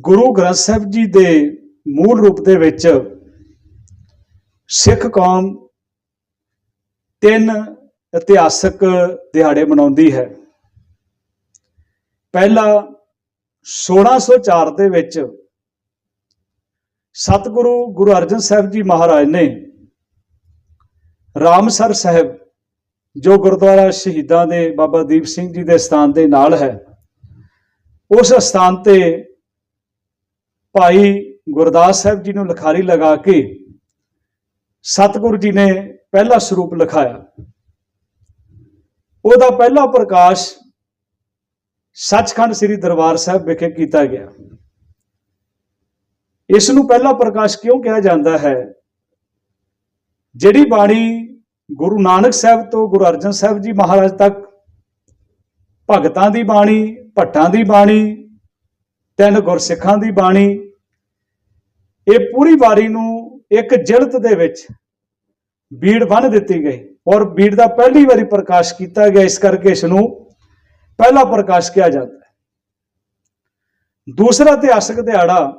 ਗੁਰੂ ਗ੍ਰੰਥ ਸਾਹਿਬ ਜੀ ਦੇ ਮੂਲ ਰੂਪ ਦੇ ਵਿੱਚ ਸਿੱਖ ਕੌਮ ਤਿੰਨ ਇਤਿਹਾਸਕ ਦਿਹਾੜੇ ਮਨਾਉਂਦੀ ਹੈ। ਪਹਿਲਾ 1604 ਦੇ ਵਿੱਚ ਸਤਿਗੁਰੂ ਗੁਰੂ ਅਰਜਨ ਸਾਹਿਬ ਜੀ ਮਹਾਰਾਜ ਨੇ ਰਾਮਸਰ ਸਾਹਿਬ, ਜੋ ਗੁਰਦੁਆਰਾ ਸ਼ਹੀਦਾਂ ਦੇ ਬਾਬਾ ਦੀਪ ਸਿੰਘ ਜੀ ਦੇ ਸਥਾਨ ਦੇ ਨਾਲ ਹੈ, ਉਸ ਸਥਾਨ ਤੇ ਭਾਈ ਗੁਰਦਾਸ ਸਾਹਿਬ ਜੀ ਨੂੰ ਲਿਖਾਰੀ ਲਗਾ ਕੇ ਸਤਿਗੁਰੂ ਜੀ ਨੇ ਪਹਿਲਾ ਸਰੂਪ ਲਿਖਾਇਆ। ਉਹਦਾ ਪਹਿਲਾ ਪ੍ਰਕਾਸ਼ ਸੱਚਖੰਡ ਸ੍ਰੀ ਦਰਬਾਰ ਸਾਹਿਬ ਵਿਖੇ ਕੀਤਾ ਗਿਆ। ਇਸ ਨੂੰ ਪਹਿਲਾ ਪ੍ਰਕਾਸ਼ ਕਿਉਂ ਕਿਹਾ ਜਾਂਦਾ ਹੈ? ਜਿਹੜੀ ਬਾਣੀ ਗੁਰੂ ਨਾਨਕ ਸਾਹਿਬ ਤੋਂ ਗੁਰੂ ਅਰਜਨ ਸਾਹਿਬ ਜੀ ਮਹਾਰਾਜ ਤੱਕ, ਭਗਤਾਂ ਦੀ ਬਾਣੀ, ਭੱਟਾਂ ਦੀ ਬਾਣੀ, ਤਿੰਨ ਗੁਰਸਿੱਖਾਂ ਦੀ ਬਾਣੀ ਇਹ ਪੂਰੀ ਵਾਰੀ ਨੂੰ ਇੱਕ ਜਿਲਤ ਦੇ ਵਿੱਚ ਬੀੜ ਬੰਨ ਦਿੱਤੀ ਗਈ ਔਰ ਬੀੜ ਦਾ ਪਹਿਲੀ ਵਾਰੀ ਪ੍ਰਕਾਸ਼ ਕੀਤਾ ਗਿਆ। ਇਸ ਕਰਕੇ ਇਸ ਨੂੰ ਪਹਿਲਾ ਪ੍ਰਕਾਸ਼ ਕਿਹਾ ਜਾਂਦਾ ਹੈ। ਦੂਸਰਾ ਇਤਿਹਾਸਕ ਦਿਹਾੜਾ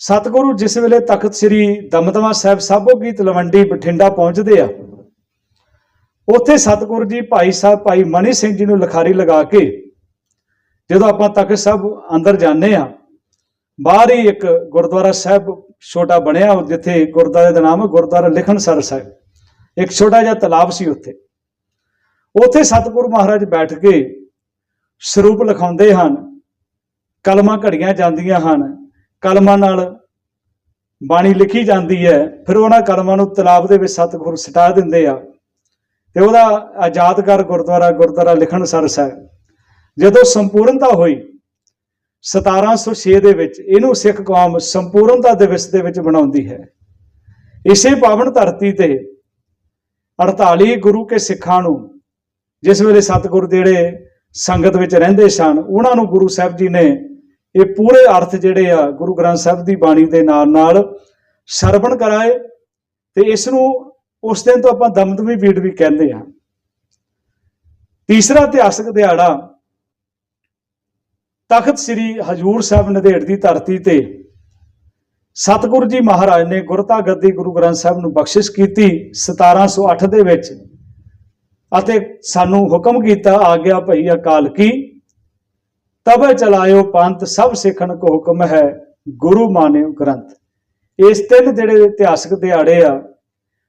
ਸਤਿਗੁਰੂ ਜਿਸ ਵੇਲੇ ਤਖਤ ਸ੍ਰੀ ਦਮਦਮਾ ਸਾਹਿਬ ਸਾਬੋ ਕੀ ਤਲਵੰਡੀ ਬਠਿੰਡਾ ਪਹੁੰਚਦੇ ਆ, ਉੱਥੇ ਸਤਿਗੁਰੂ ਜੀ ਭਾਈ ਸਾਹਿਬ ਭਾਈ ਮਨੀ ਸਿੰਘ ਜੀ ਨੂੰ ਲਿਖਾਰੀ ਲਗਾ ਕੇ ਜਦੋਂ ਆਪਾਂ ਤਖਤ ਸਾਹਿਬ ਅੰਦਰ ਜਾਂਦੇ ਆ ਬਾਹਰ ਹੀ ਇੱਕ ਗੁਰਦੁਆਰਾ ਸਾਹਿਬ ਛੋਟਾ ਬਣਿਆ, ਜਿੱਥੇ ਗੁਰਦੁਆਰੇ ਦਾ ਨਾਮ ਹੈ ਗੁਰਦੁਆਰਾ ਲਿਖਣਸਰ ਸਾਹਿਬ। ਇੱਕ ਛੋਟਾ ਜਿਹਾ ਤਲਾਬ ਸੀ ਉੱਥੇ। ਉੱਥੇ ਸਤਿਗੁਰੂ ਮਹਾਰਾਜ ਬੈਠ ਕੇ ਸਰੂਪ ਲਿਖਾਉਂਦੇ ਹਨ। ਕਲਮਾਂ ਘੜੀਆਂ ਜਾਂਦੀਆਂ ਹਨ। ਕਲਮਾਂ ਨਾਲ ਬਾਣੀ ਲਿਖੀ ਜਾਂਦੀ ਹੈ। ਫਿਰ ਉਹਨਾਂ ਕਲਮਾਂ ਨੂੰ ਤਲਾਬ ਦੇ ਵਿੱਚ ਸਤਿਗੁਰੂ ਸਟਾ ਦਿੰਦੇ ਆ। ਤੇ ਉਹਦਾ ਆਜ਼ਾਦਗਰ ਗੁਰਦੁਆਰਾ ਗੁਰਦੁਆਰਾ ਲਿਖਣ ਸਰ ਸਾਹਿਬ। ਜਦੋਂ ਸੰਪੂਰਨਤਾ ਹੋਈ 1706 ਦੇ ਵਿੱਚ ਇਹਨੂੰ ਸਿੱਖ ਕੌਮ ਸੰਪੂਰਨਤਾ ਦਿਵਸ ਦੇ ਵਿੱਚ ਬਣਾਉਂਦੀ ਹੈ। ਇਸੇ ਪਾਵਨ ਧਰਤੀ ਤੇ 48 ਗੁਰੂ ਕੇ ਸਿੱਖਾਂ ਨੂੰ ਜਿਸ ਵੇਲੇ ਸਤਿਗੁਰ ਜਿਹੜੇ ਸੰਗਤ ਵਿੱਚ ਰਹਿੰਦੇ ਸਨ, ਉਹਨਾਂ ਨੂੰ ਗੁਰੂ ਸਾਹਿਬ ਜੀ ਨੇ ਇਹ ਪੂਰੇ ਅਰਥ ਜਿਹੜੇ ਆ ਗੁਰੂ ਗ੍ਰੰਥ ਸਾਹਿਬ ਦੀ ਬਾਣੀ ਦੇ ਨਾਲ ਨਾਲ ਸਰਵਣ ਕਰਾਏ ਤੇ ਇਸ ਨੂੰ ਉਸ ਦਿਨ ਤੋਂ ਆਪਾਂ ਦਮਦਮੀ ਬੀੜ ਵੀ ਕਹਿੰਦੇ ਹਾਂ। ਤੀਸਰਾ ਇਤਿਹਾਸਕ ਦਿਹਾੜਾ ਤਖਤ ਸ੍ਰੀ ਹਜੂਰ ਸਾਹਿਬ ਨਦੇੜ ਦੀ ਧਰਤੀ ਤੇ ਸਤਿਗੁਰੂ ਜੀ ਮਹਾਰਾਜ ਨੇ ਗੁਰਤਾ ਗੱਦੀ ਗੁਰੂ ਗ੍ਰੰਥ ਸਾਹਿਬ ਨੂੰ ਬਖਸ਼ਿਸ਼ ਕੀਤੀ 1708 ਦੇ ਵਿੱਚ। ਅਤੇ ਸਾਨੂੰ ਹੁਕਮ ਕੀਤਾ, ਆ ਗਿਆ ਭਈ ਅਕਾਲ ਕੀ? ਤਬੇ ਚਲਾਇਓ ਪੰਥ, ਸਭ ਸਿੱਖਣ ਕੋ ਹੁਕਮ ਹੈ ਗੁਰੂ ਮਾਨਿਓ ਗ੍ਰੰਥ। ਇਸ ਤਿੰਨ ਜਿਹੜੇ ਇਤਿਹਾਸਕ ਦਿਹਾੜੇ ਆ,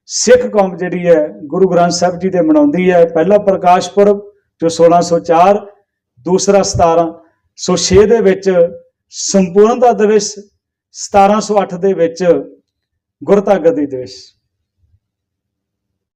ਸਿੱਖ ਕੌਮ ਜਿਹੜੀ ਹੈ, ਗੁਰੂ ਗ੍ਰੰਥ ਸਾਹਿਬ ਜੀ ਦੇ ਮਨਾਉਂਦੀ ਹੈ। ਪਹਿਲਾ ਪ੍ਰਕਾਸ਼ ਪੁਰਬ, ਜੋ 1604 ਦੂਸਰਾ 1706 ਦੇ ਵਿੱਚ ਸੰਪੂਰਨਤਾ ਦਿਵਸ 1708 ਦੇ ਵਿੱਚ ਗੁਰਤਾ ਗੱਦੀ ਦਿਵਸ।